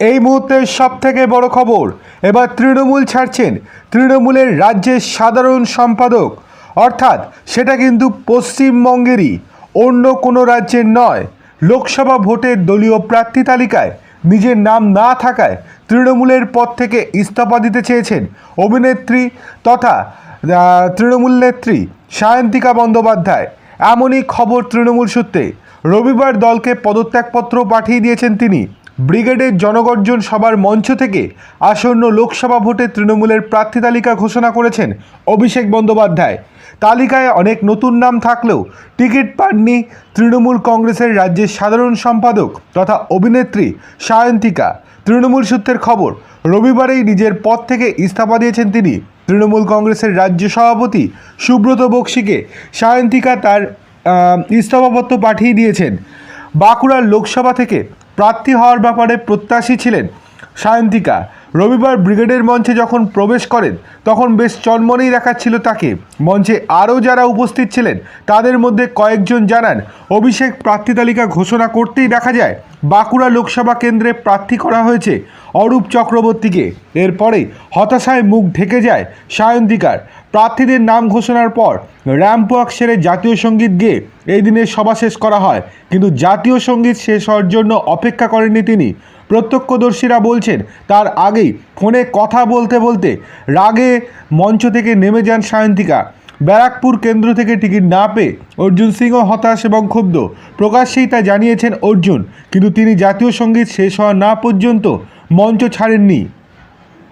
এই মুহূর্তের সব থেকে বড় খবর, এবার তৃণমূল ছাড়ছেন তৃণমূলের রাজ্যের সাধারণ সম্পাদক। অর্থাৎ সেটা কিন্তু পশ্চিমবঙ্গেরই, অন্য কোনো রাজ্যের নয়। লোকসভা ভোটের দলীয় প্রার্থী তালিকায় নিজের নাম না থাকায় তৃণমূলের পদ থেকে ইস্তফা দিতে চেয়েছেন অভিনেত্রী তথা তৃণমূল নেত্রী সায়ন্তিকা বন্দ্যোপাধ্যায়। এমনই খবর তৃণমূল সূত্রে। রবিবার দলকে পদত্যাগপত্র পাঠিয়ে দিয়েছেন তিনি। ব্রিগেডের জনগর্জন সবার মঞ্চ থেকে আসন্ন লোকসভা ভোটে তৃণমূলের প্রার্থী তালিকা ঘোষণা করেছেন অভিষেক বন্দ্যোপাধ্যায়। তালিকায় অনেক নতুন নাম থাকলেও টিকিট পাননি তৃণমূল কংগ্রেসের রাজ্যের সাধারণ সম্পাদক তথা অভিনেত্রী সায়ন্তিকা। তৃণমূল সূত্রের খবর, রবিবারেই নিজের পদ থেকে ইস্তফা দিয়েছেন তিনি। তৃণমূল কংগ্রেসের রাজ্য সভাপতি সুব্রত বক্সিকে সায়ন্তিকা তার ইস্তফাপত্র পাঠিয়ে দিয়েছেন। বাঁকুড়ার লোকসভা থেকে প্রার্থী হওয়ার ব্যাপারে প্রত্যাশী ছিলেন সায়ন্তিকা। রবিবার ব্রিগেডের মঞ্চে যখন প্রবেশ করেন, তখন বেশ চনমনেই দেখাচ্ছিল তাকে। মঞ্চে আরও যারা উপস্থিত ছিলেন, তাদের মধ্যে কয়েকজন জানান, অভিষেক প্রার্থী তালিকা ঘোষণা করতেই দেখা যায় বাঁকুড়া লোকসভা কেন্দ্রে প্রার্থী করা হয়েছে অরূপ চক্রবর্তীকে। এরপরে হতাশায় মুখ ঢেকে যায় সায়ন্তিকার। প্রার্থীদের নাম ঘোষণার পর র্যাম্প ওয়াক সেরে জাতীয় সংগীত গেয়ে এই দিনের সভা শেষ করা হয়। কিন্তু জাতীয় সংগীত শেষ হওয়ার জন্য অপেক্ষা করেননি তিনি। প্রত্যক্ষদর্শীরা বলছেন, তার আগেই ফোনে কথা বলতে বলতে রাগে মঞ্চ থেকে নেমে যান সায়ন্তিকা। ব্যারাকপুর কেন্দ্র থেকে টিকিট না পেয়ে অর্জুন সিংও হতাশ এবং ক্ষুব্ধ। প্রকাশ্যেই তা জানিয়েছেন অর্জুন, কিন্তু তিনি জাতীয় সংগীত শেষ হওয়া না পর্যন্ত মঞ্চ ছাড়েননি।